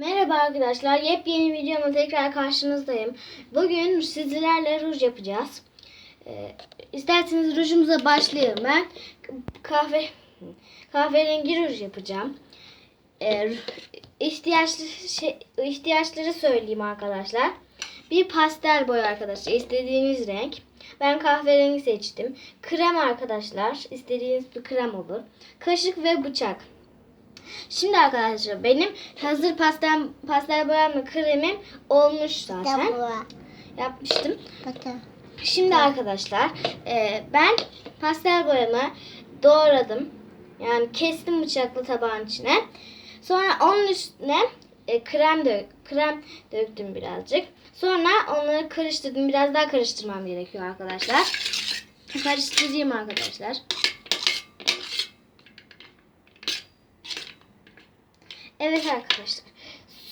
Merhaba arkadaşlar. Yepyeni videomla tekrar karşınızdayım. Bugün sizlerle ruj yapacağız. Ee, isterseniz rujumuza başlayalım. Ben kahve kahverengi ruj yapacağım. Ee, ihtiyaçlı şey, ihtiyaçları söyleyeyim arkadaşlar. Bir pastel boya arkadaşlar. istediğiniz renk. Ben kahverengi seçtim. Krem arkadaşlar. istediğiniz bir krem olur. Kaşık ve bıçak. Şimdi arkadaşlar benim hazır pastel pastel boyamla kremim olmuş zaten. Yapmıştım. Şimdi arkadaşlar e, ben pastel boyamı doğradım. Yani kestim bıçakla tabağın içine. Sonra onun üstüne e, krem dök krem döktüm birazcık. Sonra onları karıştırdım. Biraz daha karıştırmam gerekiyor arkadaşlar. Karıştırayım arkadaşlar. Evet arkadaşlar.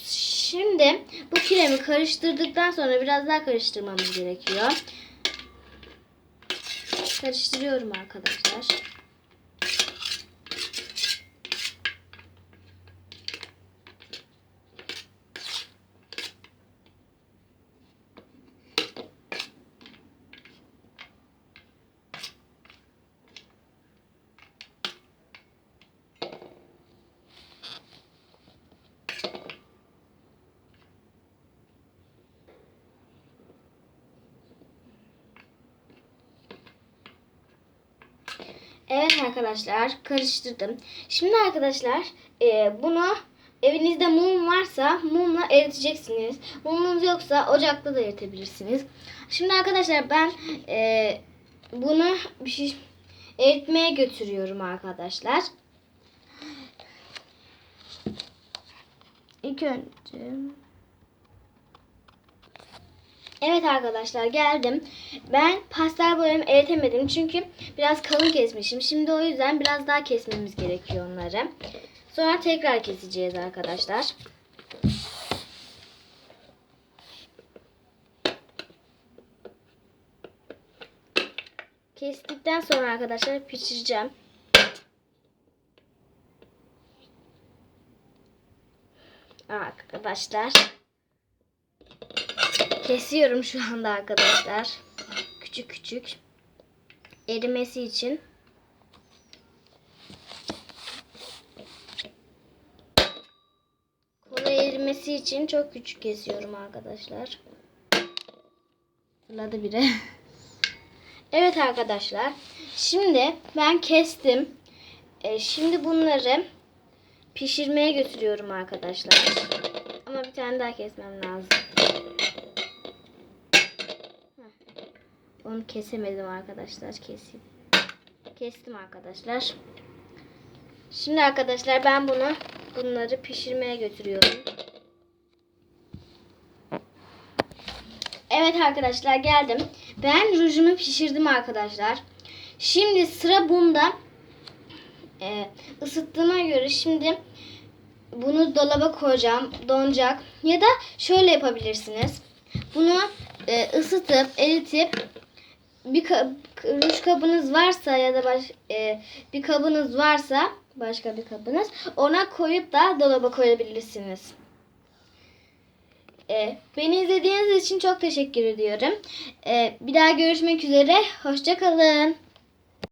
Şimdi bu kremi karıştırdıktan sonra biraz daha karıştırmamız gerekiyor. Karıştırıyorum arkadaşlar. Evet arkadaşlar karıştırdım. Şimdi arkadaşlar e, bunu evinizde mum varsa mumla eriteceksiniz. Mumunuz yoksa ocakta da eritebilirsiniz. Şimdi arkadaşlar ben e, bunu bir şey eritmeye götürüyorum arkadaşlar. İlk önce Evet arkadaşlar geldim. Ben pastel boyamı eritemedim çünkü biraz kalın kesmişim. Şimdi o yüzden biraz daha kesmemiz gerekiyor onları. Sonra tekrar keseceğiz arkadaşlar. Kestikten sonra arkadaşlar pişireceğim. Arkadaşlar. Kesiyorum şu anda arkadaşlar. Küçük küçük. Erimesi için. Kolay erimesi için çok küçük kesiyorum arkadaşlar. Fırladı biri. evet arkadaşlar. Şimdi ben kestim. Ee, şimdi bunları pişirmeye götürüyorum arkadaşlar. Ama bir tane daha kesmem lazım. Onu kesemedim arkadaşlar. Keseyim. Kestim arkadaşlar. Şimdi arkadaşlar ben bunu bunları pişirmeye götürüyorum. Evet arkadaşlar geldim. Ben rujumu pişirdim arkadaşlar. Şimdi sıra bunda. Ee, ısıttığıma göre şimdi bunu dolaba koyacağım. Donacak. Ya da şöyle yapabilirsiniz. Bunu e, ısıtıp eritip bir ka- ruj kabınız varsa ya da baş, e, bir kabınız varsa başka bir kabınız ona koyup da dolaba koyabilirsiniz. E, beni izlediğiniz için çok teşekkür ediyorum. E, bir daha görüşmek üzere. Hoşçakalın.